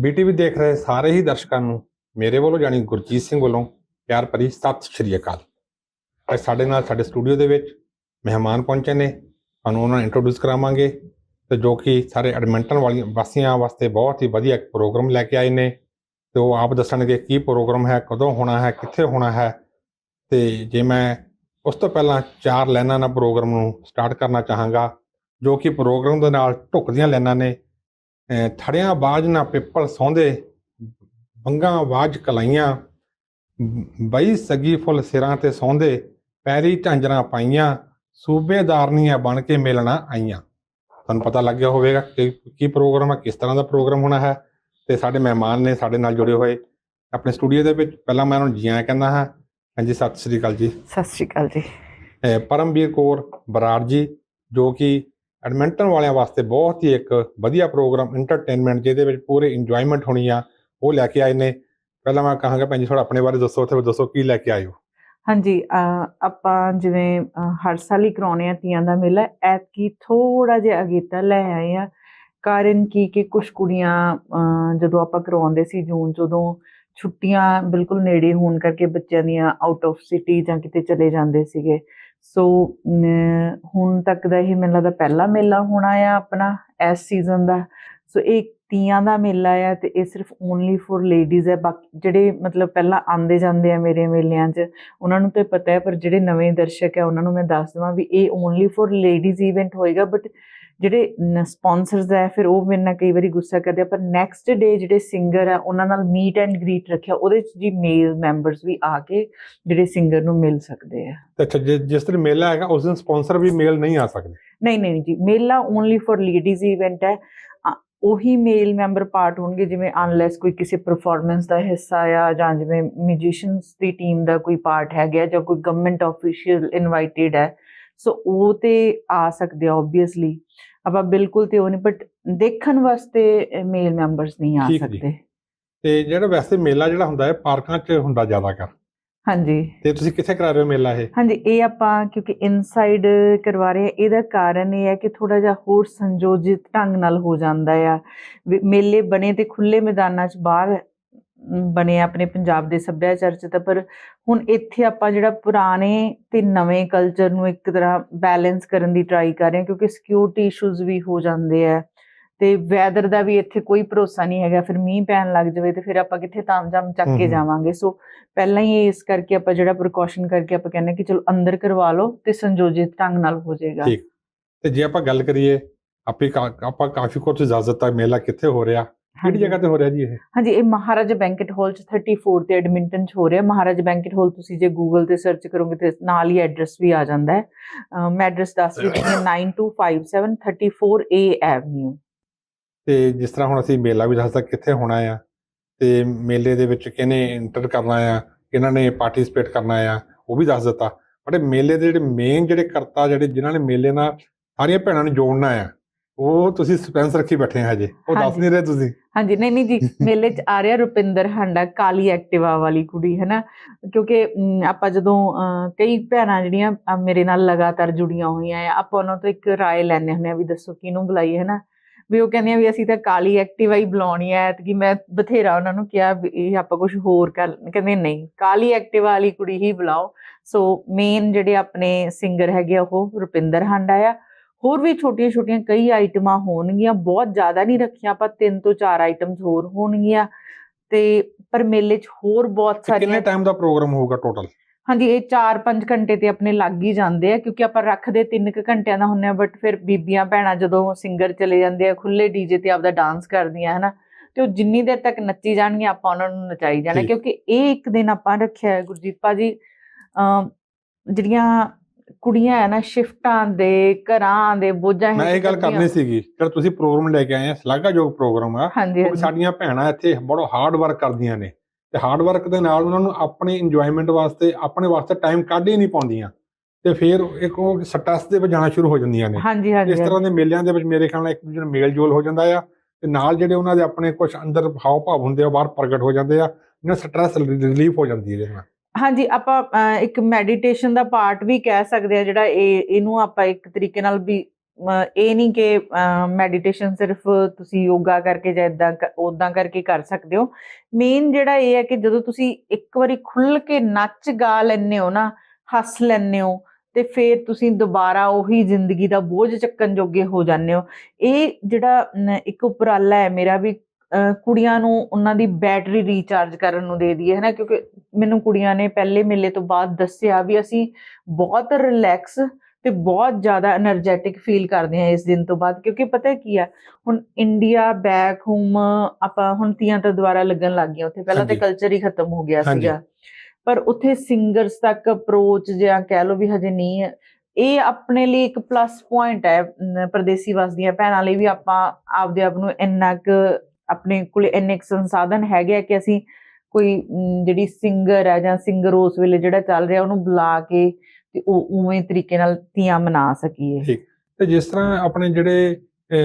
ਬੀਟੀਵੀ ਦੇਖ ਰਹੇ ਸਾਰੇ ਹੀ ਦਰਸ਼ਕਾਂ ਨੂੰ ਮੇਰੇ ਵੱਲੋਂ ਜਾਨੀ ਗੁਰਜੀਤ ਸਿੰਘ ਵੱਲੋਂ ਪਿਆਰ ਭਰੀ ਸਤਿ ਸ਼੍ਰੀ ਅਕਾਲ। ਅੱਜ ਸਾਡੇ ਨਾਲ ਸਾਡੇ ਸਟੂਡੀਓ ਦੇ ਵਿੱਚ ਮਹਿਮਾਨ ਪਹੁੰਚੇ ਨੇ। ਤੁਹਾਨੂੰ ਉਹਨਾਂ ਨੂੰ ਇੰਟਰੋਡਿਊਸ ਕਰਾਵਾਂਗੇ ਤੇ ਜੋ ਕਿ ਸਾਰੇ ਐਡਮਿੰਟਨ ਵਾਲੀਆਂ ਵਾਸੀਆਂ ਵਾਸਤੇ ਬਹੁਤ ਹੀ ਵਧੀਆ ਪ੍ਰੋਗਰਾਮ ਲੈ ਕੇ ਆਏ ਨੇ। ਤੇ ਉਹ ਆਪ ਦੱਸਣਗੇ ਕੀ ਪ੍ਰੋਗਰਾਮ ਹੈ, ਕਦੋਂ ਹੋਣਾ ਹੈ, ਕਿੱਥੇ ਹੋਣਾ ਹੈ। ਤੇ ਜੇ ਮੈਂ ਉਸ ਤੋਂ ਪਹਿਲਾਂ ਚਾਰ ਲਾਈਨਾਂ ਨਾਲ ਪ੍ਰੋਗਰਾਮ ਨੂੰ ਸਟਾਰਟ ਕਰਨਾ ਚਾਹਾਂਗਾ, ਜੋ ਕਿ ਪ੍ਰੋਗਰਾਮ ਦੇ ਨਾਲ ਢੁਕਦੀਆਂ ਲਾਈਨਾਂ ਨੇ ਥੜਿਆਂ ਬਾਜ ਨਾ ਪਿੱਪਲ ਸੌਂਦੇ ਬੰਗਾ ਬਾਜ ਕਲਾਈਆਂ ਬਈ ਸਗੀ ਫੁੱਲ ਸਿਰਾਂ ਤੇ ਸੌਂਦੇ ਪੈਰੀ ਝਾਂਜਰਾਂ ਪਾਈਆਂ ਸੂਬੇਦਾਰਨੀਆਂ ਬਣ ਕੇ ਮਿਲਣਾ ਆਈਆਂ। ਤੁਹਾਨੂੰ ਪਤਾ ਲੱਗ ਗਿਆ ਹੋਵੇਗਾ ਕਿ ਕੀ ਪ੍ਰੋਗਰਾਮ ਹੈ ਕਿਸ ਤਰ੍ਹਾਂ ਦਾ ਪ੍ਰੋਗਰਾਮ ਹੋਣਾ ਹੈ ਤੇ ਸਾਡੇ ਮਹਿਮਾਨ ਨੇ ਸਾਡੇ ਨਾਲ ਜੁੜੇ ਹੋਏ। ਆਪਣੇ ਸਟੂਡੀਓ ਦੇ ਵਿੱਚ ਪਹਿਲਾਂ ਮੈਂ ਉਹਨਾਂ ਨੂੰ ਜੀ ਆਇਆਂ ਕਹਿੰਦਾ ਹਾਂ। ਹਾਂਜੀ ਸਤਿ ਸ੍ਰੀ ਅਕਾਲ ਜੀ। ਸਤਿ ਸ਼੍ਰੀ ਅਕਾਲ ਜੀ। ਪਰਮਵੀਰ ਕੌਰ ਬਰਾੜ ਜੀ ਜੋ ਕਿ ਐਡਮਿੰਟਨ ਵਾਲਿਆਂ ਵਾਸਤੇ ਬਹੁਤ ਹੀ ਇੱਕ ਵਧੀਆ ਪ੍ਰੋਗਰਾਮ ਐਂਟਰਟੇਨਮੈਂਟ ਜਿਹਦੇ ਵਿੱਚ ਪੂਰੇ ਇੰਜੋਇਮੈਂਟ ਹੋਣੀ ਆ, ਉਹ ਲੈ ਕੇ ਆਏ ਨੇ। ਪਹਿਲਾਂ ਮੈਂ ਕਹਾਂਗਾ ਭੈਣ ਜੀ ਥੋੜਾ ਆਪਣੇ ਬਾਰੇ ਦੱਸੋ ਤੇ ਦੱਸੋ ਕੀ ਲੈ ਕੇ ਆਏ ਹੋ? ਹਾਂਜੀ ਆਪਾਂ ਜਿਵੇਂ ਹਰ ਸਾਲ ਹੀ ਕਰਾਉਣੇ ਆ ਤੀਆਂ ਦਾ ਮੇਲਾ। ਐਤਕੀ ਥੋੜਾ ਜਿਹਾ ਅਗੇਤਾ ਲੈ ਆਏ ਆ ਕਾਰਨ ਕੀ ਕਿ ਕੁਝ ਕੁੜੀਆਂ ਜਦੋਂ ਆਪਾਂ ਕਰਵਾਉਂਦੇ ਸੀ ਜੂਨ ਚ ਉਦੋਂ ਛੁੱਟੀਆਂ ਬਿਲਕੁਲ ਨੇੜੇ ਹੋਣ ਕਰਕੇ ਬੱਚਿਆਂ ਦੀਆਂ ਆਊਟ ਆਫ ਸਿਟੀ ਜਾਂ ਕਿਤੇ ਚਲੇ ਜਾਂਦੇ ਸੀਗੇ ਸੋ ਹੁਣ ਤੱਕ ਦਾ ਇਹ ਮੇਲਾ ਦਾ ਪਹਿਲਾ ਮੇਲਾ ਹੋਣਾ ਆ ਆਪਣਾ, ਇਸ ਸੀਜ਼ਨ ਦਾ। ਸੋ ਇਹ ਤੀਆਂ ਦਾ ਮੇਲਾ ਆ ਤੇ ਇਹ ਸਿਰਫ ਓਨਲੀ ਫॉर ਲੇਡੀਜ਼ ਹੈ ਬਾਕੀ ਜਿਹੜੇ ਮਤਲਬ ਪਹਿਲਾਂ ਆਂਦੇ ਜਾਂਦੇ ਆ ਮੇਰੇ ਮੇਲਿਆਂ 'ਚ, ਉਹਨਾਂ ਨੂੰ ਤੇ ਪਤਾ ਹੈ ਪਰ ਜਿਹੜੇ ਨਵੇਂ ਦਰਸ਼ਕ ਹੈ ਉਹਨਾਂ ਨੂੰ ਮੈਂ ਦੱਸ ਦਵਾਂ ਵੀ ਇਹ ਓਨਲੀ ਫॉर ਲੇਡੀਜ਼ ਇਵੈਂਟ ਹੋਏਗਾ ਬਟ ਜਿਹੜੇ ਸਪਾਂਸਰਸ ਹੈ ਫਿਰ ਉਹ ਮੇਰੇ ਨਾਲ ਕਈ ਵਾਰੀ ਗੁੱਸਾ ਕਰਦੇ ਆ ਪਰ ਨੈਕਸਟ ਡੇ ਜਿਹੜੇ ਸਿੰਗਰ ਆ ਉਹਨਾਂ ਨਾਲ ਮੀਟ ਐਂਡ ਗ੍ਰੀਟ ਰੱਖਿਆ ਉਹਦੇ 'ਚ ਜੀ ਮੇਲ ਮੈਂਬਰਸ ਵੀ ਆ ਕੇ ਜਿਹੜੇ ਸਿੰਗਰ ਨੂੰ ਮਿਲ ਸਕਦੇ ਆ। ਅੱਛਾ ਜਿ- ਜਿਸ ਦਿਨ ਮੇਲਾ ਹੈਗਾ ਉਸ ਦਿਨ ਸਪਾਂਸਰ ਵੀ ਮੇਲ ਨਹੀਂ ਆ ਸਕਦੇ? ਨਹੀਂ ਨਹੀਂ ਜੀ ਮੇਲਾ ਓਨਲੀ ਫॉर ਲੇਡੀਜ਼ ਇਵੈਂਟ ਹੈ। ਉਹੀ ਮੇਲ ਮੈਂਬਰ ਪਾਰਟ ਹੋਣਗੇ ਜਿਵੇਂ ਅਨਲੈਸ ਕੋਈ ਕਿਸੇ ਪਰਫਾਰਮੈਂਸ ਦਾ ਹਿੱਸਾ ਆ ਜਾਂ ਜਿਵੇਂ ਮਿਊਜ਼ੀਸ਼ੀਅਨਸ ਦੀ ਟੀਮ ਦਾ ਕੋਈ ਪਾਰਟ ਹੈਗਾ ਜਾਂ ਕੋਈ ਗਵਰਨਮੈਂਟ ਆਫੀਸ਼ੀਅਲ ਇਨਵਾਈਟਡ ਹੈ। ਸੋ ਉਹ ਤੇ ਆ ਸਕਦੇ ਆ ਆਬਵੀਅਸਲੀ ਆਪਾਂ ਬਿਲਕੁਲ ਤੇ ਉਹ ਨਹੀਂ ਬਟ ਦੇਖਣ ਵਾਸਤੇ ਮੇਲ ਮੈਂਬਰਸ ਨਹੀਂ ਆ। ਸਕਦੇ। ਤੇ ਜਿਹੜਾ ਵੈਸੇ ਮੇਲਾ ਜਿਹੜਾ ਹੁੰਦਾ ਹੈ ਪਾਰਕਾਂ 'ਚ ਹੁੰਦਾ ਜ਼ਿਆਦਾ ਕਰ ਹਾਂਜੀ। ਤੇ ਤੁਸੀਂ ਕਿੱਥੇ ਕਰਾ ਰਹੇ ਹੋ ਮੇਲਾ ਇਹ? ਹਾਂਜੀ ਇਹ ਆਪਾਂ ਕਿਉਂਕਿ ਇਨਸਾਈਡ ਕਰਵਾ ਰਹੇ ਹਾਂ ਇਹਦਾ ਕਾਰਨ ਇਹ ਹੈ ਕਿ ਥੋੜਾ ਜਿਹਾ ਹੋਰ ਸੰਯੋਜਿਤ ਢੰਗ ਨਾਲ ਹੋ ਜਾਂਦਾ ਆ। ਮੇਲੇ ਬਣੇ ਤੇ ਖੁੱਲੇ ਮੈਦਾਨਾਂ 'ਚ ਬਾਹਰ ਬਣੇ ਆਪਣੇ ਪੰਜਾਬ ਦੇ ਸੱਭਿਆਚਾਰ 'ਚ ਤਾਂ ਪਰ ਹੁਣ ਇੱਥੇ ਆਪਾਂ ਜਿਹੜਾ ਪੁਰਾਣੇ ਤੇ ਨਵੇਂ ਕਲਚਰ ਨੂੰ ਇੱਕ ਤਰ੍ਹਾਂ ਬੈਲੈਂਸ ਕਰਨ ਦੀ ਟਰਾਈ ਕਰ ਰਹੇ ਹਾਂ ਕਿਉਂਕਿ ਸਿਕਿਉਰਿਟੀ ਇਸ਼ੂਜ਼ ਵੀ ਹੋ ਜਾਂਦੇ ਆ ਤੇ ਵੈਦਰ ਦਾ ਵੀ ਇੱਥੇ ਕੋਈ ਭਰੋਸਾ ਨਹੀਂ ਹੈਗਾ ਫਿਰ ਮੀਂਹ ਪੈਣ ਲੱਗ ਜਾਵੇ ਤੇ ਫਿਰ ਆਪਾਂ ਕਿੱਥੇ ਤਾਮਝਾਮ ਚੱਕ ਕੇ। ਜਾਵਾਂਗੇ ਸੋ ਪਹਿਲਾਂ ਹੀ ਇਸ ਕਰਕੇ ਆਪਾਂ ਜਿਹੜਾ ਪ੍ਰੀਕਾਸ਼ਨ ਕਰਕੇ ਆਪਾਂ ਕਹਿੰਦੇ ਕਿ ਚਲੋ ਅੰਦਰ ਕਰਵਾ ਲਓ ਤੇ ਸੰਯੋਜਿਤ ਢੰਗ ਨਾਲ ਹੋ ਜਾਏਗਾ ਠੀਕ। ਤੇ ਜੇ ਆਪਾਂ ਗੱਲ ਕਰੀਏ ਆਪੇ ਆਪਾਂ ਕਾਫੀ ਕੁਝ ਇਜਾਜ਼ਤ ਹੈ ਮੇਲਾ ਕਿੱਥੇ ਹੋ ਰਿਹਾ ਕਿਹੜੀ। ਜਗ੍ਹਾ ਤੇ ਹੋ ਰਿਹਾ ਜੀ ਇਹ? ਹਾਂਜੀ ਇਹ ਮਹਾਰਾਜਾ ਬੈਂਕਟ ਹਾਲ ਚ 34 ਤੇ ਐਡਮਿੰਟਨ ਚ ਹੋ ਰਿਹਾ। ਮਹਾਰਾਜਾ ਬੈਂਕਟ ਹਾਲ ਤੁਸੀਂ ਜੇ ਗੂਗਲ ਤੇ ਸਰਚ ਕਰੋਗੇ ਤੇ ਨਾਲ ਹੀ ਐਡਰੈਸ ਵੀ ਆ ਜਾਂਦਾ ਹੈ। ਮੈਂ ਐਡਰੈਸ ਦੱਸ ਰਹੀ ਹਾਂ 9257 34A ਐਵਨਿਊ ਤੇ ਜਿਸ ਤਰ੍ਹਾਂ ਹੁਣ ਅਸੀਂ ਮੇਲਾ ਵੀ ਦੱਸਦਾ ਕਿੱਥੇ ਹੋਣਾ ਆ ਤੇ ਮੇਲੇ ਦੇ ਵਿੱਚ ਕਿਹਨੇ ਇੰਟਰ ਕਰਨਾ ਆ ਕਿਹਨਾਂ ਨੇ ਪਾਰਟਿਸਿਪੇਟ ਕਰਨਾ ਆ ਉਹ ਵੀ ਦੱਸ ਦਿੱਤਾ। ਬਟ ਮੇਲੇ ਦੇ ਜਿਹੜੇ ਮੇਨ ਜਿਹੜੇ ਕਰਤਾ ਜਿਹੜੇ ਜਿਨ੍ਹਾਂ ਨੇ ਮੇਲੇ ਨਾਲ ਸਾਰੀਆਂ ਭੈਣਾਂ ਨੂੰ ਜੋੜਨਾ ਆ ਉਹ ਤੁਸੀਂ ਸਸਪੈਂਸ ਰੱਖੀ ਬੈਠੇ ਆ ਹਜੇ। ਉਹ ਦੱਸ। ਨਹੀਂ ਰਹੇ ਤੁਸੀਂ? ਹਾਂਜੀ ਨਹੀਂ ਨਹੀਂ ਜੀ ਮੇਲੇ ਚ ਆ ਰਿਹਾ ਰੁਪਿੰਦਰ ਹਾਂਡਾ ਕਾਲੀ ਐਕਟਿਵਾ ਵਾਲੀ ਕੁੜੀ ਹੈ ਨਾ ਕਿਉਂਕਿ ਆਪਾਂ ਜਦੋਂ ਕਈ ਭੈਣਾਂ ਜਿਹੜੀਆਂ ਮੇਰੇ ਨਾਲ ਲਗਾਤਾਰ ਜੁੜੀਆਂ ਹੋਈਆਂ ਆ ਆਪਾਂ ਉਹਨਾਂ ਤੋਂ ਇੱਕ ਰਾਏ ਲੈਣੇ ਹੁੰਦੇ ਆ ਵੀ ਦੱਸੋ ਕਿਹਨੂੰ ਬੁਲਾਈਏ ਹੈ ਨਾ ਵੀ ਉਹ ਕਹਿੰਦੀਆਂ ਵੀ ਅਸੀਂ ਤਾਂ ਕਾਲੀ ਐਕਟਿਵਾ ਹੀ ਬੁਲਾਉਣੀ ਹੈ ਕਿ ਮੈਂ ਬਥੇਰਾ ਉਹਨਾਂ ਨੂੰ ਕਿਹਾ ਵੀ ਆਪਾਂ ਕੁਝ ਹੋਰ ਕਰ ਕਹਿੰਦੇ ਨਹੀਂ ਕਾਲੀ ਐਕਟਿਵਾ ਵਾਲੀ ਕੁੜੀ ਹੀ ਬੁਲਾਓ। ਸੋ ਮੇਨ ਜਿਹੜੇ ਆਪਣੇ ਸਿੰਗਰ ਹੈਗੇ ਉਹ ਰੁਪਿੰਦਰ ਹਾਂਡਾ ਆ। ਹੋਰ ਵੀ ਛੋਟੀਆਂ ਛੋਟੀਆਂ ਕਈ ਆਈਟਮਾਂ ਹੋਣਗੀਆਂ ਬਹੁਤ ਜ਼ਿਆਦਾ ਨਹੀਂ ਰੱਖੀਆਂ ਆਪਾਂ ਤਿੰਨ ਤੋਂ ਚਾਰ ਆਈਟਮਸ ਹੋਰ ਹੋਣਗੀਆਂ। ਤੇ ਪਰ ਮੇਲੇ 'ਚ ਹੋਰ ਬਹੁਤ ਤੇ ਕਿੰਨੇ ਸਾਰੀਆਂ ਟਾਈਮ ਦਾ ਪ੍ਰੋਗਰਾਮ ਹੋਊਗਾ ਟੋਟਲ ਹਾਂਜੀ ਇਹ 4-5 ਘੰਟੇ ਤੇ ਆਪਣੇ ਲੱਗ ਹੀ ਜਾਂਦੇ ਆ ਕਿਉਂਕਿ ਆਪਾਂ ਰੱਖਦੇ 3 ਕੁ ਘੰਟਿਆਂ ਦਾ ਹੁੰਨੇ ਆ ਬਟ ਫਿਰ ਬੀਬੀਆਂ ਭੈਣਾਂ ਜਦੋਂ ਸਿੰਗਰ ਚਲੇ ਜਾਂਦੇ ਆ ਖੁੱਲੇ ਡੀਜੇ ਤੇ ਆਪਦਾ ਡਾਂਸ ਕਰਦੀਆਂ ਹਨਾ। ਤੇ ਉਹ ਜਿੰਨੀ ਦੇਰ ਤੱਕ ਨੱਚੀ ਜਾਣਗੀਆਂ ਆਪਾਂ ਉਹਨਾਂ ਨੂੰ ਨਚਾਈ ਜਾਣਾ। ਕਿਉਂਕਿ ਇਹ ਇੱਕ ਦਿਨ ਆਪਾਂ ਰੱਖਿਆ ਹੈ ਗੁਰਜੀਤ ਭਾਜੀ ਜਿਹੜੀਆਂ ਕੁੜੀਆਂ ਆ ਨਾ ਸ਼ਿਫਟਾਂ ਦੇ ਘਰਾਂ ਦੇ ਬੋਝਾਂ ਮੈਂ ਇਹ ਗੱਲ। ਕਰਨੀ ਸੀਗੀ ਜਿਹੜਾ ਤੁਸੀਂ ਪ੍ਰੋਗਰਾਮ ਲੈ ਕੇ ਆਏ ਆ ਸ਼ਲਾਘਾਯੋਗ ਪ੍ਰੋਗਰਾਮ ਆ। ਉਹ ਸਾਡੀਆਂ ਭੈਣਾਂ ਇੱਥੇ ਬੜਾ ਹਾਰਡ ਵਰਕ ਕਰਦੀਆਂ ਨੇ। ਤੇ ਹਾਰਡ ਵਰਕ ਦੇ ਨਾਲ ਉਹਨਾਂ ਨੂੰ ਆਪਣੀ ਇੰਜੋਇਮੈਂਟ ਵਾਸਤੇ ਆਪਣੇ ਵਾਸਤੇ ਟਾਈਮ ਕੱਢ ਹੀ ਨਹੀਂ ਪਾਉਂਦੀਆਂ। ਤੇ ਫਿਰ ਇੱਕ ਉਹ ਸਟ੍ਰੈਸ ਦੇ ਵਿੱਚ ਜਾਣਾ ਸ਼ੁਰੂ ਹੋ ਜਾਂਦੀਆਂ ਨੇ। ਹਾਂਜੀ ਹਾਂਜੀ ਇਸ ਤਰ੍ਹਾਂ ਦੇ ਮੇਲਿਆਂ ਦੇ ਵਿੱਚ ਮੇਰੇ ਖਿਆਲ ਨਾਲ ਇੱਕ ਦੂਜੇ ਨਾਲ ਮੇਲ ਜੋਲ ਹੋ ਜਾਂਦਾ ਆ। ਤੇ ਨਾਲ ਜਿਹੜੇ ਉਹਨਾਂ ਦੇ ਆਪਣੇ ਕੁਝ ਅੰਦਰ ਹਾਵ ਭਾਵ ਹੁੰਦੇ ਆ ਬਾਹਰ ਪ੍ਰਗਟ ਹੋ ਜਾਂਦੇ ਆ। ਇਹਨਾਂ ਸਟ੍ਰੈਸ ਰਿਲੀਫ ਹੋ ਜਾਂਦੀ ਹੈ ਇਹਦੇ ਨਾਲ। ਹਾਂਜੀ, ਆਪਾਂ ਇੱਕ ਮੈਡੀਟੇਸ਼ਨ ਦਾ ਪਾਰਟ ਵੀ ਕਹਿ ਸਕਦੇ ਆ ਜਿਹੜਾ ਇਹ, ਇਹਨੂੰ ਆਪਾਂ ਇੱਕ ਤਰੀਕੇ ਨਾਲ ਵੀ ਇਹ ਨਹੀਂ ਕਿ ਮੈਡੀਟੇਸ਼ਨ ਸਿਰਫ ਤੁਸੀਂ ਯੋਗਾ ਕਰਕੇ ਜਾਂ ਇਦਾਂ ਉਦਾਂ ਕਰਕੇ ਕਰ ਸਕਦੇ ਹੋ। ਮੇਨ ਜਿਹੜਾ ਇਹ ਹੈ ਕਿ ਜਦੋਂ ਤੁਸੀਂ ਇੱਕ ਵਾਰੀ ਖੁੱਲ ਕੇ ਨੱਚ ਗਾ ਲੈਂਦੇ ਹੋ ਨਾ, ਹੱਸ ਲੈਂਦੇ ਹੋ, ਤੇ ਫਿਰ ਤੁਸੀਂ ਦੁਬਾਰਾ ਉਹੀ ਜ਼ਿੰਦਗੀ ਦਾ ਬੋਝ ਚੱਕਣ ਜੋਗੇ ਹੋ ਜਾਂਦੇ ਹੋ। ਇਹ ਜਿਹੜਾ ਇੱਕ ਉਪਰਾਲਾ ਹੈ, ਮੇਰਾ ਵੀ ਕੁੜੀਆਂ ਨੂੰ ਉਹਨਾਂ ਦੀ ਬੈਟਰੀ ਰੀਚਾਰਜ ਕਰਨ ਨੂੰ ਦੇ ਦਈਏ ਹੈਨਾ? ਕਿਉਂਕਿ ਮੈਨੂੰ ਕੁੜੀਆਂ ਨੇ ਪਹਿਲੇ ਮੇਲੇ ਤੋਂ ਬਾਅਦ ਦੱਸਿਆ ਵੀ ਅਸੀਂ ਬਹੁਤ ਰਿਲੈਕਸ ਤੇ ਬਹੁਤ ਜ਼ਿਆਦਾ એનર્ਜੈਟਿਕ ਫੀਲ ਕਰਦੇ ਆ ਇਸ ਦਿਨ ਤੋਂ ਬਾਅਦ ਕਿਉਂਕਿ ਪਤਾ ਕੀ ਆ ਹੁਣ ਇੰਡੀਆ ਬੈਕ ਹੋਮ ਆਪਾਂ ਹੁਣ ਤੀਆਂ ਤਾਂ ਦੁਬਾਰਾ ਲੱਗਣ ਲੱਗ ਗਈਆਂ ਉੱਥੇ ਪਹਿਲਾਂ ਤੇ ਕਲਚਰ ਹੀ ਖਤਮ ਹੋ ਗਿਆ ਸੀਗਾ। ਪਰ ਉੱਥੇ ਸਿੰਗਰਸ ਤੱਕ ਅਪਰੋਚ ਜਾਂ ਕਹਿ ਲੋ ਵੀ ਹਜੇ ਨਹੀਂ ਹੈ ਇਹ ਆਪਣੇ ਲਈ ਇੱਕ ਪਲੱਸ ਪੁਆਇੰਟ ਹੈ ਪਰਦੇਸੀ ਵਸਦੀਆਂ ਭੈਣਾਂ ਲਈ ਵੀ ਆਪਾਂ ਆਪਦੇ ਆਪ ਨੂੰ ਇੰਨਾ ਕੁ ਆਪਣੇ ਕੋਲੇ ਇੰਨੇ ਸੰਸਾਧਨ ਹੈਗੇ ਆ ਕਿ ਅਸੀਂ ਕੋਈ ਜਿਹੜੀ ਸਿੰਗਰ ਹੈ ਜਾਂ ਸਿੰਗਰ ਉਸ ਵੇਲੇ ਜਿਹੜਾ ਚੱਲ ਰਿਹਾ ਉਹਨੂੰ ਬੁਲਾ ਕੇ ਤੇ ਉਹ ਉਵੇਂ ਤਰੀਕੇ ਨਾਲ ਤੀਆਂ ਮਨਾ ਸਕੀਏ। ਤੇ ਜਿਸ ਤਰ੍ਹਾਂ ਆਪਣੇ ਜਿਹੜੇ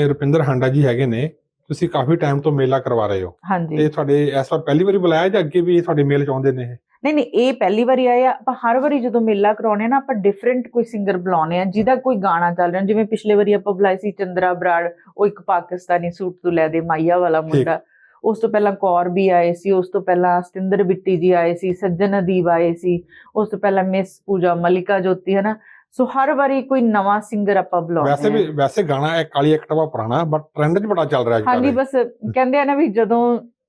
ਰੁਪਿੰਦਰ ਹਾਂਡਾ ਜੀ ਹੈਗੇ ਨੇ ਤੁਸੀਂ ਕਾਫੀ ਟਾਈਮ ਤੋਂ ਮੇਲਾ ਕਰਵਾ ਰਹੇ ਹੋ। ਤੇ ਤੁਹਾਡੇ ਇਸ ਵਾਰ ਪਹਿਲੀ ਵਾਰੀ ਬੁਲਾਇਆ ਜਾਂ ਅੱਗੇ ਵੀ ਤੁਹਾਡੇ ਮੇਲ ਚ ਆਉਂਦੇ ਨੇ ਇਹ? ਨਹੀਂ ਨਹੀਂ ਇਹ ਪਹਿਲੀ ਵਾਰੀ ਆਇਆ ਆਪਾਂ ਹਰ ਵਾਰੀ ਜਦੋਂ ਮੇਲਾ ਕਰਾਉਨੇ ਆ ਨਾ ਆਪਾਂ ਡਿਫਰੈਂਟ ਕੋਈ ਸਿੰਗਰ ਬੁਲਾਉਨੇ ਆ ਜਿਹਦਾ ਕੋਈ ਗਾਣਾ ਚੱਲ ਰਿਹਾ। ਜਿਵੇਂ ਪਿਛਲੇ ਵਾਰੀ ਆਪਾਂ ਬੁਲਾਏ ਸੀ ਚੰਦਰਾ ਬਰਾੜ ਉਹ ਇੱਕ ਪਾਕਿਸਤਾਨੀ ਸੂਟ ਤੋਂ ਲੈ ਦੇ ਮਾਈਆ ਵਾਲਾ ਮੁੰਡਾ। ਉਸ ਤੋਂ ਪਹਿਲਾਂ ਕੌਰ ਵੀ ਆਏ ਸੀ ਉਸ ਤੋਂ ਪਹਿਲਾਂ ਸਤਿੰਦਰ ਬਿੱਟੀ ਜੀ ਆਏ ਸੀ ਸੱਜਣ ਅਦੀਬ ਆਏ ਸੀ ਉਸ ਤੋਂ ਪਹਿਲਾਂ ਮਿਸ ਪੂਜਾ ਮਲਿਕਾ ਜੋਤੀ ਹੈ ਨਾ ਸੋ ਹਰ ਵਾਰੀ ਕੋਈ ਨਵਾਂ ਸਿੰਗਰ ਆਪਾਂ ਬੁਲਾਉਂਦੇ ਵੈਸੇ ਵੀ ਵੈਸੇ ਗਾਣਾ ਇਹ ਕਾਲੀ ਐਕਟਵਾ ਪੁਰਾਣਾ ਬਟ ਟ੍ਰੈਂਡ 'ਚ ਬੜਾ ਚੱਲ ਰਿਹਾ ਅੱਜ ਹਾਂਜੀ ਬਸ ਕਹਿੰਦੇ ਆ ਨਾ ਵੀ ਜਦੋਂ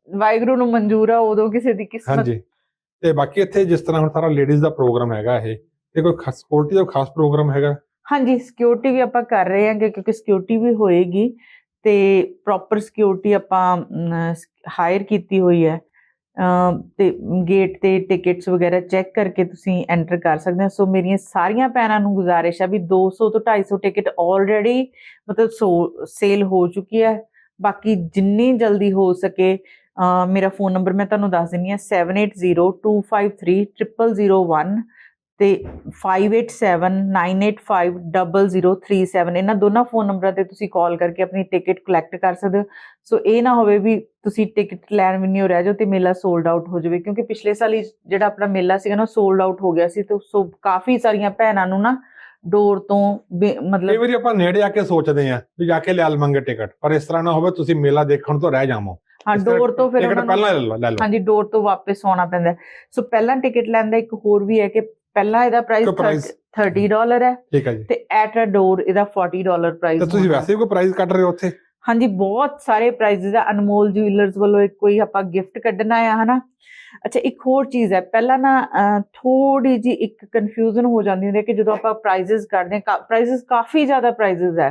ਵਾਹਿਗੁਰੂ ਨੂੰ ਮਨਜ਼ੂਰ ਆ ਉਦੋਂ ਕਿਸੇ ਦੀ ਕਿਸਮਤ ਤੇ ਬਾਕੀ ਇੱਥੇ ਜਿਸ ਤਰ੍ਹਾਂ ਹੁਣ ਸਾਰਾ ਲੇਡੀਜ਼ ਦਾ ਪ੍ਰੋਗਰਾਮ ਹੈਗਾ ਇਹ, ਤੇ ਕੋਈ ਖਾਸ ਸਕਿਉਰਟੀ ਦਾ ਖਾਸ ਪ੍ਰੋਗਰਾਮ ਹੈਗਾ? ਹਾਂਜੀ ਸਿਕਿਉਰਿਟੀ ਵੀ ਆਪਾਂ ਕਰ ਰਹੇ ਹਾਂ ਕਿਉਂਕਿ ਸਿਕਿਉਰਿਟੀ ਵੀ ਹੋਏਗੀ ਤੇ ਪ੍ਰੋਪਰ ਸਿਕਿਉਰਿਟੀ ਆਪਾਂ ਹਾਇਰ ਕੀਤੀ ਹੋਈ ਹੈ। ਤੇ ਗੇਟ ਤੇ ਟਿਕਟਸ ਵਗੈਰਾ ਚੈੱਕ ਕਰਕੇ ਤੁਸੀਂ ਐਂਟਰ ਕਰ ਸਕਦੇ ਹੋ। ਸੋ ਮੇਰੀਆਂ ਸਾਰੀਆਂ ਭੈਣਾਂ ਨੂੰ ਗੁਜ਼ਾਰਿਸ਼ ਆ ਵੀ 200 ਤੋਂ 250 ਟਿਕਟ ਆਲਰੇਡੀ ਮਤਲਬ ਸੇਲ ਹੋ ਚੁੱਕੀ ਹੈ। ਬਾਕੀ ਜਿੰਨੀ ਜਲਦੀ ਹੋ ਸਕੇ ਮੇਰਾ ਫੋਨ ਨੰਬਰ ਮੈਂ ਤੁਹਾਨੂੰ ਦੱਸ ਦਿੰਨੀ ਹਾਂ 7802530001 ਤੇ 5879850037 ਇਹਨਾਂ ਦੋਨਾਂ ਫੋਨ ਨੰਬਰਾਂ ਤੇ ਤੁਸੀਂ ਕਾਲ ਕਰਕੇ ਆਪਣੀ ਟਿਕਟ ਕਲੈਕਟ ਕਰ ਸਕਦੇ ਹੋ। ਸੋ ਇਹ ਨਾ ਹੋਵੇ ਵੀ ਤੁਸੀਂ ਟਿਕਟ ਲੈਣ ਵੀ ਨਹੀਂ ਰਹਿ ਜਾਓ ਤੇ ਮੇਲਾ ਸੋਲਡ ਆਊਟ ਹੋ ਜਾਵੇ, ਕਿਉਂਕਿ ਪਿਛਲੇ ਸਾਲ ਹੀ ਜਿਹੜਾ ਆਪਣਾ ਮੇਲਾ ਸੀਗਾ ਨਾ ਸੋਲਡ ਆਊਟ ਹੋ ਗਿਆ ਸੀ ਤੇ ਸੋ ਕਾਫੀ ਸਾਰੀਆਂ ਭੈਣਾਂ ਨੂੰ ਨਾ ਡੋਰ ਤੋਂ ਬੇ- ਕਈ ਮਤਲਬ ਵਾਰੀ ਆਪਾਂ ਨੇੜੇ ਆ ਕੇ ਸੋਚਦੇ ਆ ਵੀ ਜਾ ਕੇ ਲੈ ਲਵਾਂਗੇ ਟਿਕਟ ਪਰ ਇਸ ਤਰ੍ਹਾਂ ਨਾ ਹੋਵੇ ਤੁਸੀਂ ਮੇਲਾ ਦੇਖਣ ਤੋਂ ਰਹਿ ਜਾਵੋ। ਹਾਂ ਡੋਰ ਤੋਂ ਫਿਰ ਟਿਕਟ ਉਹਨਾਂ ਨੂੰ ਪਹਿਲਾਂ ਲੈ ਲਓ ਲੈ ਲਓ। ਹਾਂਜੀ ਡੋਰ ਤੋਂ ਵਾਪਸ ਆਉਣਾ ਪੈਂਦਾ। ਸੋ ਪਹਿਲਾਂ ਟਿਕਟ ਲੈਣ ਦਾ ਇੱਕ ਹੋਰ ਵੀ ਹੈ ਕਿ ਪਹਿਲਾਂ ਇਹਦਾ ਪ੍ਰਾਈਸ price? 30 ਡਾਲਰ ਹੈ ਠੀਕ ਹੈ ਜੀ। ਤੇ ਐਟ ਅ ਡੋਰ ਇਹਦਾ 40 ਡਾਲਰ ਪ੍ਰਾਈਸ ਤੇ ਤੁਸੀਂ ਵੈਸੇ ਵੀ ਕੋਈ ਪ੍ਰਾਈਜ਼ ਕੱਢ ਰਹੇ ਹੋ ਉੱਥੇ? ਹਾਂਜੀ ਬਹੁਤ ਸਾਰੇ ਪ੍ਰਾਈਜ਼ਸ ਆ। ਅਨਮੋਲ ਜੁਐਲਰਸ ਵੱਲੋਂ ਇੱਕ ਕੋਈ ਆਪਾਂ ਗਿਫਟ ਕੱਢਣਾ ਆ ਹਨਾ? ਅੱਛਾ ਇੱਕ ਹੋਰ ਚੀਜ਼ ਹੈ। ਪਹਿਲਾਂ ਨਾ ਥੋੜੀ ਜੀ ਇੱਕ ਕਨਫਿਊਜ਼ਨ ਹੋ ਜਾਂਦੀ ਹੁੰਦੀ ਹੈ ਕਿ ਜਦੋਂ ਆਪਾਂ ਪ੍ਰਾਈਜ਼ਸ ਕੱਢਦੇ ਹਾਂ ਪ੍ਰਾਈਜ਼ਸ ਕਾਫੀ ਜ਼ਿਆਦਾ ਪ੍ਰਾਈਜ਼ਸ ਹੈ।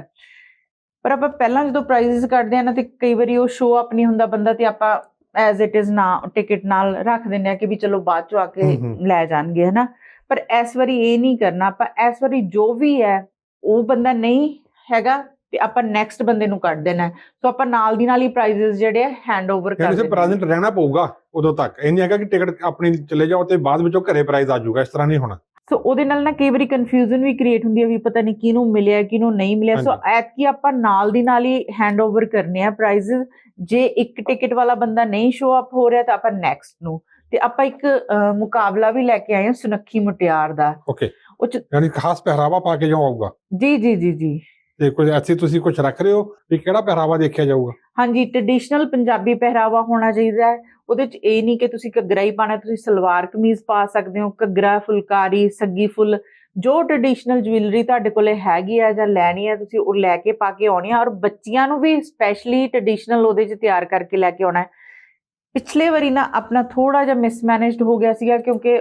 ਪਰ ਆਪਾਂ ਪਹਿਲਾਂ ਜਦੋਂ ਪ੍ਰਾਈਜ਼ਸ ਕੱਢਦੇ ਆ ਨਾ ਤੇ ਕਈ ਵਾਰੀ ਉਹ ਸ਼ੋ ਅਪ ਨਹੀਂ ਹੁੰਦਾ ਬੰਦਾ ਤੇ ਆਪਾਂ ਐਜ਼ ਇਟ ਇਜ਼ ਨਾ ਟਿਕਟ ਨਾਲ ਰੱਖ ਦਿੰਦੇ ਆ ਕਿ ਵੀ ਚਲੋ ਬਾਅਦ ਚੋਂ ਆ ਕੇ। ਲੈ ਜਾਣਗੇ ਹਨਾ ਪਰ ਇਸ ਵਾਰੀ ਇਹ ਨਹੀਂ ਕਰਨਾ ਆਪਾਂ ਇਸ ਵਾਰੀ ਜੋ ਵੀ ਹੈ ਉਹ ਬੰਦਾ ਨਹੀਂ ਹੈਗਾ ਤੇ ਆਪਾਂ ਨੈਕਸਟ ਬੰਦੇ ਨੂੰ ਕੱਢ ਦੇਣਾ। ਸੋ ਆਪਾਂ ਨਾਲ ਦੀ ਨਾਲ ਹੀ ਪ੍ਰਾਈਜ਼ਸ ਜਿਹੜੇ ਹੈਂਡ ਓਵਰ ਕਰ ਦੇਣੇ ਪ੍ਰੈਜ਼ੈਂਟ ਰਹਿਣਾ ਪਊਗਾ ਉਦੋਂ ਤੱਕ ਇਹ ਨਹੀਂ ਹੈਗਾ ਕਿ ਟਿਕਟ ਆਪਣੀ ਚਲੇ ਜਾਓ ਤੇ ਬਾਅਦ ਵਿੱਚੋਂ ਘਰੇ ਪ੍ਰਾਈਜ਼ ਆ ਜਾਊਗਾ ਇਸ ਤਰ੍ਹਾਂ ਨਹੀਂ ਹੋਣਾ ਸੋ ਉਹਦੇ ਨਾਲ ਨਾ ਕਈ ਵਾਰੀ ਕਨਫਿਊਜ਼ਨ ਵੀ ਕ੍ਰੀਏਟ ਹੁੰਦੀ ਹੈ ਵੀ ਪਤਾ ਨਹੀਂ ਕਿਹਨੂੰ ਮਿਲਿਆ ਕਿਹਨੂੰ ਨਹੀਂ ਮਿਲਿਆ। ਸੋ ਐਤਕੀ ਆਪਾਂ ਨਾਲ ਦੀ ਨਾਲ ਹੀ ਹੈਂਡ ਓਵਰ ਕਰਨੇ ਆ ਪ੍ਰਾਈਜ਼ਸ ਜੇ ਇੱਕ ਟਿਕਟ ਵਾਲਾ ਬੰਦਾ ਨਹੀਂ ਸ਼ੋ ਅਪ ਹੋ ਰਿਹਾ ਤਾਂ ਆਪਾਂ ਨੈਕਸਟ ਨੂੰ। ਤੇ ਆਪਾਂ ਇੱਕ ਮੁਕਾਬਲਾ ਵੀ ਲੈ ਕੇ ਆਏ ਹਾਂ ਸੁਨੱਖੀ ਮੁਟਿਆਰ ਦਾ। ਓਕੇ ਉਹ ਯਾਨੀ ਖਾਸ ਪਹਿਰਾਵਾ ਪਾ ਕੇ ਆਊਗਾ। ਜੀ ਜੀ ਜੀ ਜੀ। ਤੇ ਕੋਈ ਐਸੀ ਤੁਸੀਂ ਕੁਝ ਰੱਖ ਰਹੇ ਹੋ ਵੀ ਕਿਹੜਾ ਪਹਿਰਾਵਾ ਦੇਖਿਆ ਜਾਊਗਾ? ਹਾਂਜੀ ਟ੍ਰੈਡੀਸ਼ਨਲ ਪੰਜਾਬੀ ਪਹਿਰਾਵਾ ਹੋਣਾ ਚਾਹੀਦਾ ਹੈ। ਉਹਦੇ ਚ ਇਹ ਨਹੀਂ ਕਿ ਤੁਸੀਂ ਘੱਗਰਾ ਹੀ ਪਾਣਾ ਤੁਸੀਂ ਸਲਵਾਰ ਕਮੀਜ਼ ਪਾ ਸਕਦੇ ਹੋ ਘੱਗਰਾ ਫੁਲਕਾਰੀ ਸੱਗੀ ਫੁੱਲ। ਜੋ ਟ੍ਰੈਡੀਸ਼ਨਲ ਜੁਐਲਰੀ ਤੁਹਾਡੇ ਕੋਲੇ ਹੈਗੀ ਆ ਜਾਂ ਲੈਣੀ ਆ ਤੁਸੀਂ ਉਹ ਲੈ ਕੇ ਪਾ ਕੇ ਆਉਣੀ ਆ ਔਰ ਬੱਚਿਆਂ ਨੂੰ ਵੀ ਸਪੈਸ਼ਲੀ ਟ੍ਰੈਡੀਸ਼ਨਲ ਉਹਦੇ ਚ ਤਿਆਰ ਕਰਕੇ ਲੈ ਕੇ ਆਉਣਾ ਹੈ। ਪਿਛਲੇ ਵਾਰੀ ਨਾ ਆਪਣਾ ਥੋੜਾ ਜਿਹਾ ਮਿਸਮੈਨੇਜਡ ਹੋ ਗਿਆ ਸੀਗਾ ਕਿਉਂਕਿ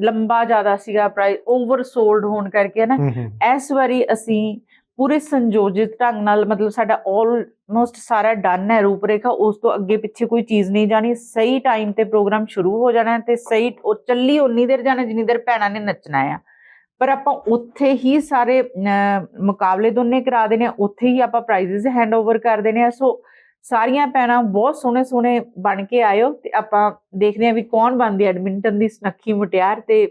ਲੰਬਾ ਜ਼ਿਆਦਾ ਸੀਗਾ ਪ੍ਰਾਈਸ ਓਵਰ ਸੋਲਡ ਹੋਣ ਕਰਕੇ ਨਾ। ਇਸ ਵਾਰੀ ਅਸੀਂ ਪੂਰੇ ਸੰਯੋਜਿਤ ਢੰਗ ਨਾਲ, ਮਤਲਬ ਸਾਡਾ ਆਲਮੋਸਟ ਸਾਰਾ ਡਨ ਹੈ, ਰੂਪਰੇਖਾ, ਉਸ ਤੋਂ ਅੱਗੇ ਪਿੱਛੇ ਕੋਈ ਚੀਜ਼ ਨਹੀਂ ਜਾਣੀ, ਸਹੀ ਟਾਈਮ ਤੇ ਪ੍ਰੋਗਰਾਮ ਸ਼ੁਰੂ ਹੋ ਜਾਣਾ ਤੇ ਸਹੀ, ਉਹ ਚੱਲੀ ਉਨੀ ਦੇਰ ਜਾਣਾ ਜਿੰਨੀ ਦੇਰ ਭੈਣਾਂ ਨੇ ਨੱਚਣਾ ਆ। ਪਰ ਆਪਾਂ ਉੱਥੇ ਹੀ ਸਾਰੇ ਮੁਕਾਬਲੇ ਦੋਨੇ ਕਰਾ ਦੇਣੇ ਆ, ਉੱਥੇ ਹੀ ਆਪਾਂ ਪ੍ਰਾਈਜ਼ਸ ਹੈਂਡ ਓਵਰ ਕਰ ਦੇਣੇ ਆ। ਸੋ ਸਾਰੀਆਂ ਭੈਣਾਂ ਬਹੁਤ ਸੋਹਣੇ ਸੋਹਣੇ ਬਣ ਕੇ ਆਇਓ ਤੇ ਆਪਾਂ ਦੇਖਦੇ ਆ ਵੀ ਕੌਣ ਬਣਦੀ ਐਡਮਿੰਟਨ ਦੀ ਸੁਨੱਖੀ ਮੁਟਿਆਰ ਤੇ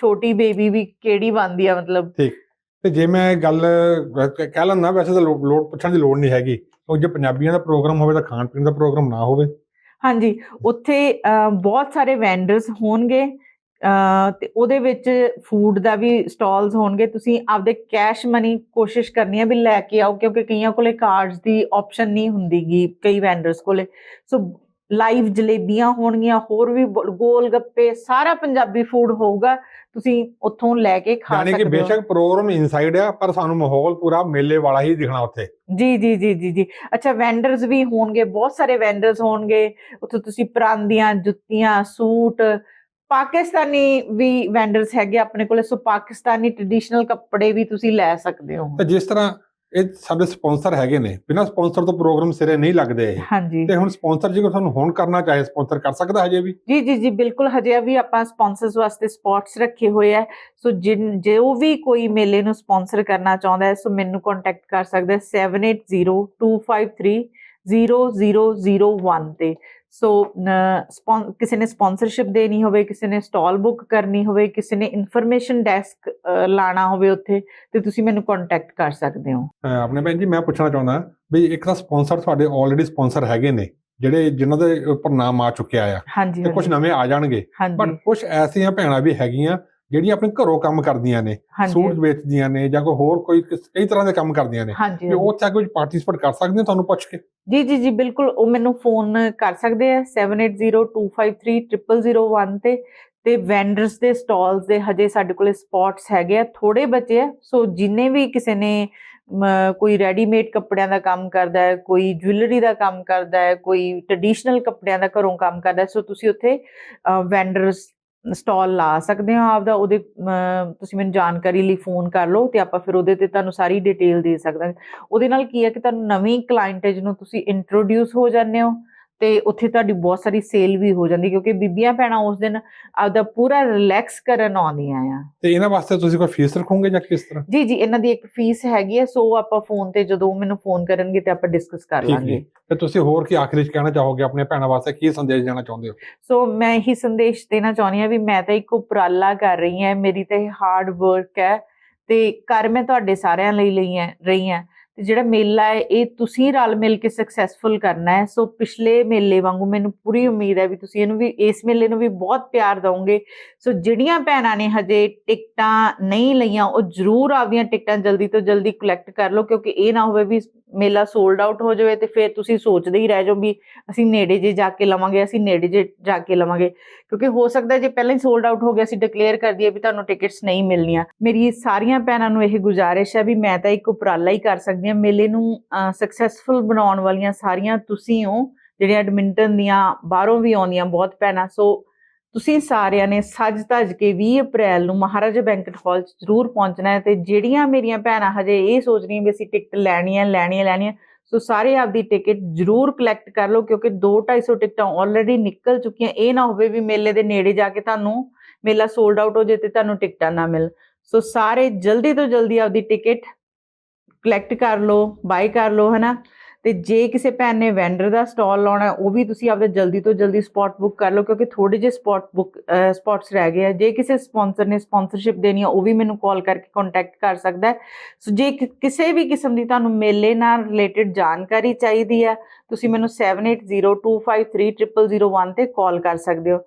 ਛੋਟੀ ਬੇਬੀ ਵੀ ਕਿਹੜੀ ਬਣਦੀ ਆ, ਮਤਲਬ। ਤੇ ਜੇ ਮੈਂ ਗੱਲ ਕਹਿ ਲੈਂਦਾ, ਵੈਸੇ ਤਾਂ ਲੋੜ ਪੁੱਛਣ ਦੀ ਲੋੜ ਨਹੀਂ ਹੈਗੀ। ਉਹ ਜੇ ਪੰਜਾਬੀਆਂ ਦਾ ਪ੍ਰੋਗਰਾਮ ਹੋਵੇ ਤਾਂ ਖਾਣ ਪੀਣ ਦਾ ਪ੍ਰੋਗਰਾਮ ਨਾ ਹੋਵੇ। ਹਾਂਜੀ, ਉੱਥੇ ਬਹੁਤ ਸਾਰੇ ਵੈਂਡਰਸ ਹੋਣਗੇ ਤੇ ਉਹਦੇ ਵਿੱਚ ਫੂਡ ਦਾ ਵੀ ਸਟਾਲਸ ਹੋਣਗੇ। ਤੁਸੀਂ ਆਪਦੇ ਕੈਸ਼ ਮਨੀ ਕੋਸ਼ਿਸ਼ ਕਰਨੀ ਹੈ ਵੀ ਲੈ ਕੇ ਆਓ, ਕਿਉਂਕਿ ਕਈਆਂ ਕੋਲੇ ਕਾਰਡਸ ਦੀ ਆਪਸ਼ਨ ਨਹੀਂ ਹੁੰਦੀਗੀ, ਕਈ ਵੈਂਡਰਸ ਕੋਲੇ। ਸੋ ਲਾਈਵ ਜਲੇਬੀਆਂ ਹੋਣਗੀਆਂ ਹੋਰ ਵੀ ਗੋਲ ਗੱਪੇ ਸਾਰਾ ਪੰਜਾਬੀ ਫੂਡ ਹੋਊਗਾ ਤੁਸੀਂ ਉੱਥੋਂ ਲੈ ਕੇ ਖਾ ਯਾਨੀ ਕਿ ਸਕਦੇ ਹੋ। ਬੇਸ਼ੱਕ ਪ੍ਰੋਗਰਾਮ ਇਨਸਾਈਡ ਆ ਪਰ ਸਾਨੂੰ ਮਾਹੌਲ ਪੂਰਾ ਮੇਲੇ ਵਾਲਾ ਹੀ ਦਿਖਣਾ ਉੱਥੇ। ਜੀ ਜੀ ਜੀ ਜੀ ਜੀ। ਅੱਛਾ ਵੈਂਡਰਸ ਵੀ ਹੋਣਗੇ ਬਹੁਤ ਸਾਰੇ ਵੈਂਡਰਸ ਹੋਣਗੇ। ਉੱਥੇ ਤੁਸੀਂ ਪਰਾਂਦੀਆਂ ਜੁੱਤੀਆਂ ਸੂਟ ਪਾਕਿਸਤਾਨੀ ਵੀ ਵੈਂਡਰਸ ਹੈਗੇ ਆਪਣੇ ਕੋਲੇ ਸੋ ਪਾਕਿਸਤਾਨੀ ਟ੍ਰੈਡੀਸ਼ਨਲ ਕੱਪੜੇ ਵੀ ਤੁਸੀਂ ਲੈ ਸਕਦੇ ਹੋ। ਤੇ ਜਿਸ ਤਰ੍ਹਾਂ ਇਹ ਸਾਡੇ ਸਪਾਂਸਰ ਹੈਗੇ ਨੇ। ਬਿਨਾਂ ਸਪਾਂਸਰ ਤੋਂ ਪ੍ਰੋਗਰਾਮ ਸਿਰੇ ਨਹੀਂ ਲੱਗਦੇ ਇਹ। ਹਾਂਜੀ। ਤੇ ਹੁਣ ਸਪਾਂਸਰ ਜੇ ਕੋਈ ਤੁਹਾਨੂੰ ਹੁਣ ਕਰਨਾ ਚਾਹੇ ਸਪਾਂਸਰ ਕਰ ਸਕਦਾ ਹਜੇ ਵੀ? ਜੀ ਜੀ ਜੀ ਬਿਲਕੁਲ ਹਜੇ ਵੀ ਆਪਾਂ ਸਪਾਂਸਰਸ ਵਾਸਤੇ ਸਪੌਟਸ ਰੱਖੇ ਹੋਏ ਆ। ਸੋ ਜਿਨ ਜੋ ਵੀ ਕੋਈ ਮੇਲੇ ਨੂੰ ਸਪਾਂਸਰ ਕਰਨਾ ਚਾਹੁੰਦਾ ਹੈ ਸੋ ਮੈਨੂੰ ਕੰਟੈਕਟ ਕਰ ਸਕਦਾ ਹੈ 7802530001 ਤੇ। ਸੋ ਕਿਸੇ ਨੇ ਸਪਾਂਸਰਸ਼ਿਪ ਦੇਣੀ ਹੋਵੇ ਕਿਸੇ ਨੇ ਸਟਾਲ ਬੁੱਕ ਕਰਨੀ ਹੋਵੇ ਕਿਸੇ ਨੇ ਇਨਫੋਰਮੇਸ਼ਨ ਡੈਸਕ ਲਾਣਾ ਹੋਵੇ ਉੱਥੇ ਤੇ ਤੁਸੀਂ ਮੈਨੂੰ ਕੰਟੈਕਟ ਕਰ ਸਕਦੇ ਹੋ। ਆਪਣੇ ਭੈਣ ਜੀ ਮੈਂ ਪੁੱਛਣਾ ਚਾਹੁੰਦਾ ਵੀ ਇੱਕ ਤਾਂ ਸਪਾਂਸਰ ਤੁਹਾਡੇ ਆਲਰੇਡੀ ਸਪਾਂਸਰ ਹੈਗੇ ਨੇ ਜਿਹੜੇ ਜਿਨ੍ਹਾਂ ਦੇ ਉੱਪਰ ਨਾਮ ਆ ਚੁੱਕਿਆ ਆ। ਤੇ ਕੁਝ ਨਵੇਂ ਆ ਜਾਣਗੇ। ਬਟ ਕੁਝ ਐਸੀਆਂ ਭੈਣਾਂ ਵੀ ਹੈਗੀਆਂ ਜਿਹੜੀਆਂ ਆਪਣੇ ਘਰੋਂ ਕੰਮ ਕਰਦੀਆਂ ਨੇ ਸੂਟ ਵੇਚਦੀਆਂ ਨੇ ਜਾਂ ਕੋਈ ਹੋਰ ਕੋਈ ਕਈ ਤਰ੍ਹਾਂ ਦੇ ਕੰਮ ਕਰਦੀਆਂ ਨੇ ਤੇ ਉਹ ਚਾਹ ਕੋਈ ਪਾਰਟਿਸਿਪੇਟ ਕਰ ਸਕਦੀਆਂ ਤੁਹਾਨੂੰ ਪੁੱਛ ਕੇ? ਜੀ ਜੀ ਜੀ ਬਿਲਕੁਲ ਉਹ ਮੈਨੂੰ ਫੋਨ ਕਰ ਸਕਦੇ ਆ 7802530001 ਤੇ ਤੇ ਵੈਂਡਰਸ ਦੇ ਸਟਾਲਸ ਦੇ ਹਜੇ ਸਾਡੇ ਕੋਲੇ ਸਪੌਟਸ ਹੈਗੇ ਆ ਥੋੜੇ ਬਚੇ ਆ ਸੋ ਜਿੰਨੇ ਵੀ ਕਿਸੇ ਨੇ ਕੋਈ ਰੈਡੀਮੇਡ ਕੱਪੜਿਆਂ ਦਾ ਕੰਮ ਕਰਦਾ ਹੈ ਕੋਈ ਜੁਐਲਰੀ ਦਾ ਕੰਮ ਕਰਦਾ ਹੈ ਕੋਈ ਟ੍ਰੈਡੀਸ਼ਨਲ ਕੱਪੜਿਆਂ ਦਾ ਘਰੋਂ ਕੰਮ ਕਰਦਾ ਹੈ ਸੋ ਤੁਸੀਂ ਉੱਥੇ ਵੈਂਡਰਸ ਸਟਾਲ ਲਾ ਸਕਦੇ ਹੋ ਆਪਦਾ, ਉਹਦੇ ਤੁਸੀਂ ਮੈਨੂੰ ਜਾਣਕਾਰੀ ਲਈ ਫੋਨ ਕਰ ਲਓ ਤੇ ਆਪਾਂ ਫਿਰ ਉਹਦੇ ਤੇ ਤੁਹਾਨੂੰ ਸਾਰੀ ਡਿਟੇਲ ਦੇ ਸਕਦਾਂਗੇ। ਉਹਦੇ ਨਾਲ ਕੀ ਹੈ ਕਿ ਤੁਹਾਨੂੰ ਨਵੀਂ ਕਲਾਇੰਟੇਜ ਨੂੰ ਤੁਸੀਂ ਇੰਟਰੋਡਿਊਸ ਹੋ ਜਾਂਦੇ ਹੋ। ਤੇ ਉੱਥੇ ਤੁਹਾਡੀ ਬਹੁਤ ਸਾਰੀ ਸੇਲ ਵੀ ਹੋ ਜਾਂਦੀ ਕਿਉਂਕਿ ਬੀਬੀਆਂ ਭੈਣਾਂ ਉਸ ਦਿਨ ਆਪਦਾ ਪੂਰਾ ਰਿਲੈਕਸ ਕਰਨ ਆਉਂਦੀਆਂ ਆ। ਤੇ ਇਹਨਾਂ ਵਾਸਤੇ ਤੁਸੀਂ ਕੋਈ ਫੀਸ ਰੱਖੋਗੇ ਜਾਂ ਕਿਸ ਤਰ੍ਹਾਂ? ਜੀ ਜੀ ਇਹਨਾਂ ਦੀ ਇੱਕ ਫੀਸ ਹੈਗੀ ਹੈ ਸੋ ਆਪਾਂ ਫੋਨ ਤੇ ਜਦੋਂ ਮੈਨੂੰ ਫੋਨ ਕਰਨਗੇ ਤੇ ਆਪਾਂ ਡਿਸਕਸ ਕਰ ਲਾਂਗੇ। ਤੇ ਤੁਸੀਂ ਹੋਰ ਕੀ ਆਖਰੀ ਚ ਕਹਿਣਾ ਚਾਹੋਗੇ ਆਪਣੇ ਭੈਣਾਂ ਵਾਸਤੇ? ਕੀ ਸੰਦੇਸ਼ ਦੇਣਾ ਚਾਹੁੰਦੇ ਹੋ? ਸੋ ਮੈਂ ਇਹੀ ਸੰਦੇਸ਼ ਦੇਣਾ ਚਾਹੁੰਦੀ ਹਾਂ ਵੀ ਮੈਂ ਤਾਂ ਇੱਕ ਉਪਰਾਲਾ ਕਰ ਰਹੀ ਹਾਂ ਮੇਰੀ ਤਾਂ ਹਾਰਡ ਵਰਕ ਹੈ ਤੇ ਕਰ ਮੈਂ ਤੁਹਾਡੇ ਸਾਰਿਆਂ ਲਈ ਲਈ ਹੈ ਰਹੀ ਹਾਂ। ਤੇ ਜਿਹੜਾ ਮੇਲਾ ਹੈ, ਇਹ ਤੁਸੀਂ ਰਲ ਮਿਲ ਕੇ ਸਕਸੈਸਫੁਲ ਕਰਨਾ ਹੈ। ਸੋ ਪਿਛਲੇ ਮੇਲੇ ਵਾਂਗੂ ਮੈਨੂੰ ਪੂਰੀ ਉਮੀਦ ਹੈ ਵੀ ਤੁਸੀਂ ਇਹਨੂੰ ਵੀ, ਇਸ ਮੇਲੇ ਨੂੰ ਵੀ ਬਹੁਤ ਪਿਆਰ ਦਿਓਗੇ ਸੋ ਜਿਹੜੀਆਂ ਭੈਣਾਂ ਨੇ ਹਜੇ ਟਿਕਟਾਂ ਨਹੀਂ ਲਈਆਂ, ਉਹ ਜ਼ਰੂਰ ਆਪਦੀਆਂ ਟਿਕਟਾਂ ਜਲਦੀ ਤੋਂ ਜਲਦੀ ਕਲੈਕਟ ਕਰ ਲਓ, ਕਿਉਂਕਿ ਇਹ ਨਾ ਹੋਵੇ ਵੀ ਮੇਲਾ ਸੋਲਡ ਆਊਟ ਹੋ ਜਾਵੇ ਤੇ ਫਿਰ ਤੁਸੀਂ ਸੋਚਦੇ ਹੀ ਰਹਿ ਜਾਓ ਵੀ ਅਸੀਂ ਨੇੜੇ ਜੇ ਜਾ ਕੇ ਲਵਾਂਗੇ, ਅਸੀਂ ਨੇੜੇ ਜੇ ਜਾ ਕੇ ਲਵਾਂਗੇ। ਕਿਉਂਕਿ ਹੋ ਸਕਦਾ ਜੇ ਪਹਿਲਾਂ ਹੀ ਸੋਲਡ ਆਊਟ ਹੋ ਗਿਆ, ਅਸੀਂ ਡਿਕਲੇਅਰ ਕਰ ਦਈਏ ਵੀ ਤੁਹਾਨੂੰ ਟਿਕਟਸ ਨਹੀਂ ਮਿਲਣੀਆਂ। ਮੇਰੀ ਸਾਰੀਆਂ ਭੈਣਾਂ ਨੂੰ ਇਹ ਗੁਜ਼ਾਰਿਸ਼ ਹੈ ਵੀ ਮੈਂ ਤਾਂ ਇੱਕ ਉਪਰਾਲਾ ਹੀ ਕਰ ਸਕਦੀ ਹਾਂ ਮੇਲੇ ਨੂੰ ਸਕਸੈਸਫੁਲ ਬਣਾਉਣ ਵਾਲੀਆਂ ਸਾਰੀਆਂ ਤੁਸੀਂ ਹੋ ਜਿਹੜੇ ਐਡਮਿੰਟਨ ਦੀਆਂ ਬਾਹਰੋਂ ਵੀ ਆਉਂਦੀਆਂ ਬਹੁਤ ਭੈਣਾਂ, ਸੋ ਤੁਸੀਂ ਸਾਰਿਆਂ ਨੇ ਸੱਜ ਧੱਜ ਕੇ 20 ਅਪ੍ਰੈਲ ਨੂੰ ਮਹਾਰਾਜਾ ਬੈਂਕਟ ਹਾਲ 'ਚ ਜ਼ਰੂਰ ਪਹੁੰਚਣਾ ਹੈ ਤੇ ਜਿਹੜੀਆਂ ਮੇਰੀਆਂ ਭੈਣਾਂ ਹਜੇ ਇਹ ਸੋਚ ਰਹੀਆਂ ਵੀ ਅਸੀਂ ਟਿਕਟ ਲੈਣੀ ਹੈ ਲੈਣੀ ਹੈ ਲੈਣੀ ਹੈ ਸੋ ਸਾਰੇ ਆਪਦੀ ਟਿਕਟ ਜ਼ਰੂਰ ਕਲੈਕਟ ਕਰ ਲਓ, ਕਿਉਂਕਿ 2-250 ਟਿਕਟਾਂ ਆਲਰੇਡੀ ਨਿਕਲ ਚੁੱਕੀਆਂ, ਇਹ ਨਾ ਹੋਵੇ ਵੀ ਮੇਲੇ ਦੇ ਨੇੜੇ ਜਾ ਕੇ ਤੁਹਾਨੂੰ ਮੇਲਾ ਸੋਲਡ ਆਊਟ ਹੋ ਜੇ ਤੇ ਤੁਹਾਨੂੰ ਟਿਕਟਾਂ ਨਾ ਮਿਲ ਸੋ ਸਾਰੇ ਜਲਦੀ ਤੋਂ ਜਲਦੀ ਆਪਦੀ ਟਿਕਟ ਕਲੈਕਟ ਕਰ ਲਓ ਬਾਈ ਕਰ ਲਓ, ਹਨਾ? ਤੇ ਜੇ ਕਿਸੇ ਭੈਣ ਨੇ ਵੈਂਡਰ ਦਾ ਸਟਾਲ ਲਾਉਣਾ, ਉਹ ਵੀ ਤੁਸੀਂ ਆਪਦਾ ਜਲਦੀ ਤੋਂ ਜਲਦੀ ਸਪੌਟ ਬੁੱਕ ਕਰ ਲਓ, ਕਿਉਂਕਿ ਥੋੜੇ ਜਿਹੇ ਸਪੌਟ ਬੁੱਕ ਸਪੌਟਸ ਰਹਿ ਗਏ ਆ। ਜੇ ਕਿਸੇ ਸਪਾਂਸਰ ਨੇ ਸਪਾਂਸਰਸ਼ਿਪ ਦੇਣੀ ਆ, ਉਹ ਵੀ ਮੈਨੂੰ ਕਾਲ ਕਰਕੇ ਕੰਟੈਕਟ ਕਰ ਸਕਦਾ ਸੋ ਜੇ ਕਿਸੇ ਵੀ ਕਿਸਮ ਦੀ ਤੁਹਾਨੂੰ ਮੇਲੇ ਨਾਲ ਰਿਲੇਟਡ ਜਾਣਕਾਰੀ ਚਾਹੀਦੀ ਹੈ ਤੁਸੀਂ ਮੈਨੂੰ 7802530001 ਤੇ ਕਾਲ ਕਰ ਸਕਦੇ ਹੋ।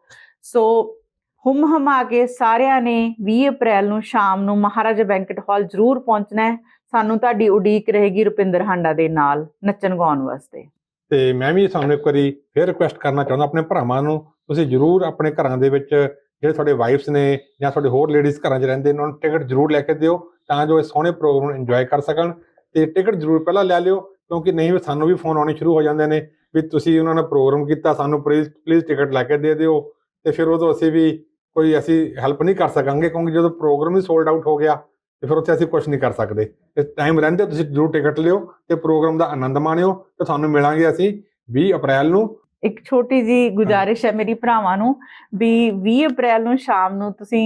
ਸੋ ਹੁਮ ਹਮਾ ਕੇ ਸਾਰਿਆਂ ਨੇ 20 ਅਪ੍ਰੈਲ ਨੂੰ ਸ਼ਾਮ ਨੂੰ ਮਹਾਰਾਜਾ ਬੈਂਕਟ ਹਾਲ ਜ਼ਰੂਰ ਪਹੁੰਚਣਾ ਹੈ। ਸਾਨੂੰ ਤੁਹਾਡੀ ਉਡੀਕ ਰਹੇਗੀ ਰੁਪਿੰਦਰ ਹਾਂਡਾ ਦੇ ਨਾਲ ਨੱਚਣ ਗਾਉਣ ਵਾਸਤੇ। ਤੇ ਮੈਂ ਵੀ ਤੁਹਾਨੂੰ ਇੱਕ ਵਾਰੀ ਫੇਰ ਰਿਕੁਐਸਟ ਕਰਨਾ ਚਾਹੁੰਦਾ, ਆਪਣੇ ਭਰਾਵਾਂ ਨੂੰ ਤੁਸੀਂ ਜਰੂਰ ਆਪਣੇ ਘਰਾਂ ਦੇ ਵਿੱਚ ਜਿਹੜੇ ਤੁਹਾਡੇ ਵਾਈਫਸ ਨੇ ਜਾਂ ਤੁਹਾਡੇ ਹੋਰ ਲੇਡੀਜ਼ ਘਰਾਂ 'ਚ ਰਹਿੰਦੇ ਨੇ, ਉਹਨਾਂ ਨੂੰ ਟਿਕਟ ਜਰੂਰ ਲੈ ਕੇ ਦਿਓ ਤਾਂ ਜੋ ਇਹ ਸੋਹਣੇ ਪ੍ਰੋਗਰਾਮ ਨੂੰ ਇੰਜੋਏ ਕਰ ਸਕਣ ਤੇ ਟਿਕਟ ਜਰੂਰ ਪਹਿਲਾਂ ਲੈ ਲਿਓ ਕਿਉਂਕਿ ਨਹੀਂ ਸਾਨੂੰ ਵੀ ਫੋਨ ਆਉਣੇ ਸ਼ੁਰੂ ਹੋ ਜਾਂਦੇ ਨੇ ਵੀ ਤੁਸੀਂ ਉਹਨਾਂ ਨੇ ਪ੍ਰੋਗਰਾਮ ਕੀਤਾ, ਸਾਨੂੰ ਪਲੀਜ਼ ਪਲੀਜ਼ ਟਿਕਟ ਲੈ ਕੇ ਦੇ ਦਿਓ ਤੇ ਫਿਰ ਉਦੋਂ ਅਸੀਂ ਵੀ ਕੋਈ ਅਸੀਂ ਹੈਲਪ ਨਹੀਂ ਕਰ ਸਕਾਂਗੇ ਕਿਉਂਕਿ ਜਦੋਂ ਪ੍ਰੋਗਰਾਮ ਹੀ ਸੋਲਡ ਆਊਟ ਹੋ ਗਿਆ ਤੇ ਫਿਰ ਉੱਥੇ ਅਸੀਂ ਕੁਝ ਨਹੀਂ ਕਰ ਸਕਦੇ। ਤੇ ਟਾਈਮ ਰਹਿੰਦੇ, ਤੁਸੀਂ ਜਰੂਰ ਟਿਕਟ ਲਿਓ ਤੇ ਪ੍ਰੋਗਰਾਮ ਦਾ ਆਨੰਦ ਮਾਣਿਓ ਤੇ ਤੁਹਾਨੂੰ ਮਿਲਾਂਗੇ ਅਸੀਂ 20 ਅਪ੍ਰੈਲ ਨੂੰ। ਇੱਕ ਛੋਟੀ ਜੀ ਗੁਜ਼ਾਰਿਸ਼ ਹੈ ਮੇਰੀ ਭਰਾਵਾਂ ਨੂੰ ਵੀ 20 ਅਪ੍ਰੈਲ ਨੂੰ ਸ਼ਾਮ ਨੂੰ ਤੁਸੀਂ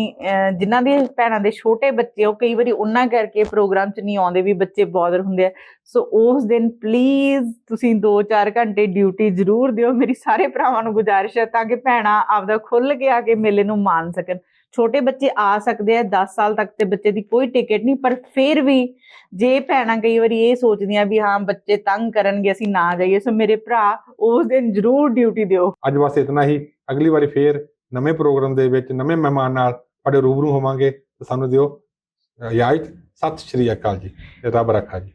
ਜਿਨ੍ਹਾਂ ਦੇ ਭੈਣਾਂ ਦੇ ਛੋਟੇ ਬੱਚੇ ਉਹ ਕਈ ਵਾਰੀ ਉਹਨਾਂ ਕਰਕੇ ਪ੍ਰੋਗਰਾਮ 'ਚ ਨਹੀਂ ਆਉਂਦੇ ਵੀ ਬੱਚੇ ਬੌਦਰ ਹੁੰਦੇ ਆ। ਸੋ ਉਸ ਦਿਨ ਪਲੀਜ਼ ਤੁਸੀਂ 2-4 ਘੰਟੇ ਡਿਊਟੀ ਜ਼ਰੂਰ ਦਿਓ। ਮੇਰੀ ਸਾਰੇ ਭਰਾਵਾਂ ਨੂੰ ਗੁਜ਼ਾਰਿਸ਼ ਹੈ ਤਾਂ ਕਿ ਭੈਣਾਂ ਆਪਦਾ ਖੁੱਲ ਕੇ ਆ ਕੇ ਮੇਲੇ ਨੂੰ ਮਾਣ ਸਕਣ। ਛੋਟੇ ਬੱਚੇ ਆ ਸਕਦੇ ਆ 10 ਸਾਲ ਤੱਕ ਤੇ ਬੱਚੇ ਦੀ ਕੋਈ ਟਿਕਟ ਨਹੀਂ, ਪਰ ਫਿਰ ਵੀ ਜੇ ਭੈਣਾਂ ਕਈ ਵਾਰੀ ਇਹ ਸੋਚਦੀਆਂ ਵੀ ਹਾਂ, ਬੱਚੇ ਤੰਗ ਕਰਨਗੇ, ਅਸੀਂ ਨਾ ਜਾਈਏ, ਸੋ ਮੇਰੇ ਭਰਾ ਉਸ ਦਿਨ ਜ਼ਰੂਰ ਡਿਊਟੀ ਦਿਓ। ਅੱਜ ਬਸ ਇਤਨਾ ਹੀ। ਅਗਲੀ ਵਾਰੀ ਫੇਰ ਨਵੇਂ ਪ੍ਰੋਗਰਾਮ ਦੇ ਵਿੱਚ, ਨਵੇਂ ਮਹਿਮਾਨ ਨਾਲ ਤੁਹਾਡੇ ਰੂਬਰੂ ਹੋਵਾਂਗੇ ਸਾਨੂੰ ਦਿਓ ਇਜਾਜ਼ਤ ਸਤਿ ਸ਼੍ਰੀ ਅਕਾਲ ਜੀ ਰੱਬ ਰੱਖਾ ਜੀ।